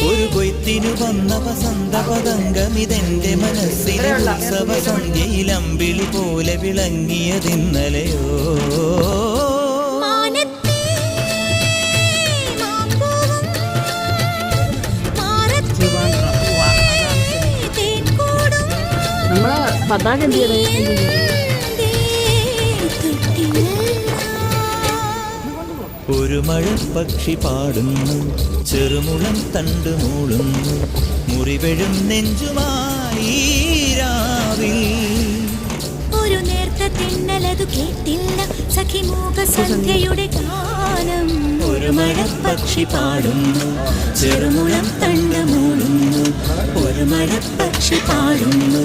വന്ന വസന്ത പതംഗമിതെന്റെ മനസ്സിലെ ഉത്സവ സന്ധ്യയിൽ അമ്പിളി പോലെ വിളങ്ങിയതിന്നലെയോ നമ്മളെ പതാക എന്ത് ചെയ്യണേ? ഒരു മഴ പക്ഷി പാടുന്നു ചെറുമുളം തണ്ട് മൂളുന്നു മുറിവെഴും നെഞ്ചുമായി രാവിൽ. ഒരു നേർത്ത തിണ്ണലതു കേട്ടില്ല സഖിമൂക സന്ധ്യയുടെ ഗാനം. ഒരു മഴ പക്ഷി പാടുന്നു ചെറുമുളം തണ്ട് മൂളുന്നു ഒരു മഴ പക്ഷി പാടുന്നു.